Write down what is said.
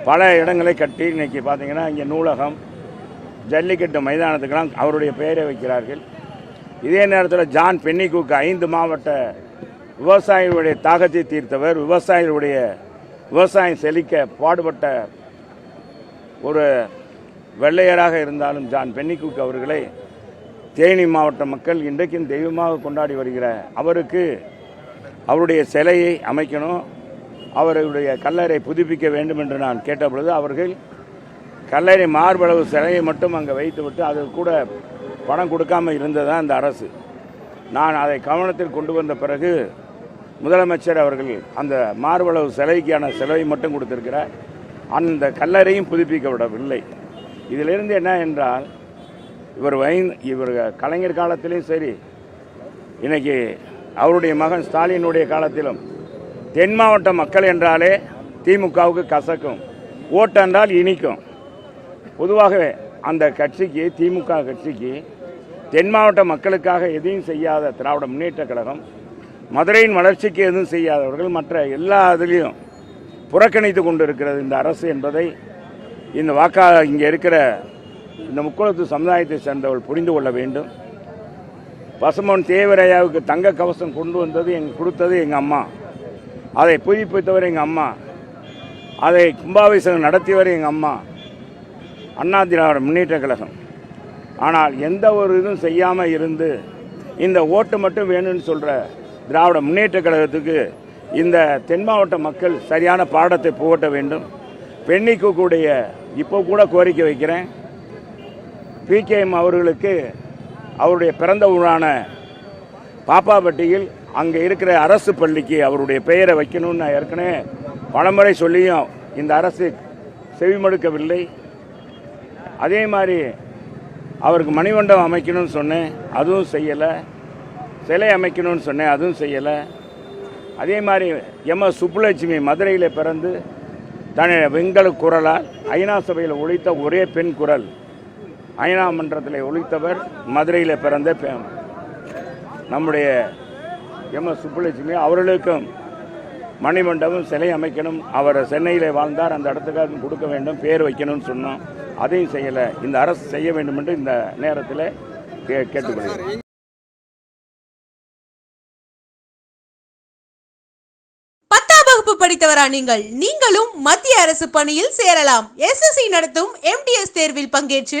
பல இடங்களை கட்டி இன்னைக்கு பார்த்தீங்கன்னா இங்கே நூலகம் ஜல்லிக்கட்டு மைதானத்துக்கெல்லாம் அவருடைய பெயரை வைக்கிறார்கள். இதே நேரத்தில் ஜான் பென்னிகுக்கு ஐந்து மாவட்ட விவசாயிகளுடைய தாகத்தை தீர்த்தவர் விவசாயிகளுடைய விவசாயம் செழிக்க பாடுபட்ட ஒரு வெள்ளையராக இருந்தாலும் ஜான் பென்னிகுக் அவர்களை தேனி மாவட்ட மக்கள் இன்றைக்கும் தெய்வமாக கொண்டாடி வருகிற அவருக்கு அவருடைய சிலையை அமைக்கணும். அவருடைய கல்லறை புதுப்பிக்க வேண்டும் என்று நான் கேட்டபொழுது அவர்கள் கல்லறை மார்பளவு சிலையை மட்டும் அங்கே வைத்துவிட்டு அதற்கு கூட பணம் கொடுக்காமல் இருந்தது அந்த அரசு. நான் அதை கவனத்தில் கொண்டு வந்த பிறகு முதலமைச்சர் அவர்கள் அந்த மார்பளவு சிலைக்கான செலவை மட்டும் கொடுத்திருக்கிறார். அந்த கல்லறையும் புதுப்பிக்க விடவில்லை. இதிலிருந்து என்ன என்றால் இவர் வை இவர் கலைஞர் காலத்திலையும் சரி இன்னைக்கு அவருடைய மகன் ஸ்டாலினுடைய காலத்திலும் தென் மாவட்ட மக்கள் என்றாலே திமுகவுக்கு கசக்கும். ஓட்டு என்றால் இனிக்கும். பொதுவாகவே அந்த கட்சிக்கு திமுக கட்சிக்கு தென் மாவட்ட மக்களுக்காக எதையும் செய்யாத திராவிட முன்னேற்ற கழகம் மதுரையின் வளர்ச்சிக்கு எதுவும் செய்யாதவர்கள் மற்ற எல்லா இதுலேயும் புறக்கணித்து கொண்டு இருக்கிறது இந்த அரசு என்பதை இந்த வாக்கா இங்கே இருக்கிற இந்த முக்குளத்து சமுதாயத்தை சேர்ந்தவர்கள் புரிந்து கொள்ள வேண்டும். பசுமன் தேவரையாவுக்கு தங்க கவசம் கொண்டு வந்தது எங்க கொடுத்தது எங்கள் அம்மா. அதை புதுப்பித்தவர் எங்கள் அம்மா. அதை கும்பாபிஷேகம் நடத்தியவர் எங்கள் அம்மா. அண்ணா திராவிட முன்னேற்ற கழகம். ஆனால் எந்த ஒரு இதுவும் செய்யாமல் இருந்து இந்த ஓட்டு மட்டும் வேணும்னு சொல்கிற திராவிட முன்னேற்ற கழகத்துக்கு இந்த தென் மாவட்ட மக்கள் சரியான பாடத்தை புகட்ட வேண்டும். பெண்ணிக்கு கூடிய இப்போ கூட கோரிக்கை வைக்கிறேன். பிகேஎம் அவர்களுக்கு அவருடைய பிறந்த ஊரான பாப்பாப்பட்டியில் அங்கே இருக்கிற அரசு பள்ளிக்கு அவருடைய பெயரை வைக்கணும்னு நான் ஏற்கனவே பலமுறை சொல்லியும் இந்த அரசு செவிமடுக்கவில்லை. அதே மாதிரி அவருக்கு மணிமண்டபம் அமைக்கணும்னு சொன்னேன் அதுவும் செய்யலை. சிலை அமைக்கணும்னு சொன்னேன் அதுவும் செய்யலை. அதே மாதிரி எம். எஸ். சுப்புலட்சுமி மதுரையில் பிறந்து தன்னை வெங்கல குரலால் ஐநா சபையில் ஒழித்த ஒரே பெண் குரல். ஐநா மன்றத்தில் ஒழித்தவர் மதுரையில் பிறந்த நம்முடைய எம். எஸ். சுப்புலட்சுமி அவர்களுக்கும் மணிமண்டபம் சிலை அமைக்கணும். அவர் சென்னையில் வாழ்ந்தார். அந்த இடத்துக்காக கொடுக்க வேண்டும். பேர் வைக்கணும்னு சொன்னோம். அதையும் செய்யலை. இந்த அரசு செய்ய வேண்டும் என்று இந்த நேரத்தில் கே கேட்டுக்கொள்கிறேன். பத்தாம் வகுப்பு படித்தவரா நீங்கள்? நீங்களும் மத்திய அரசு பணியில் சேரலாம். எஸ்எஸ்சி நடத்தும் எம்டிஎஸ் தேர்வில் பங்கேற்று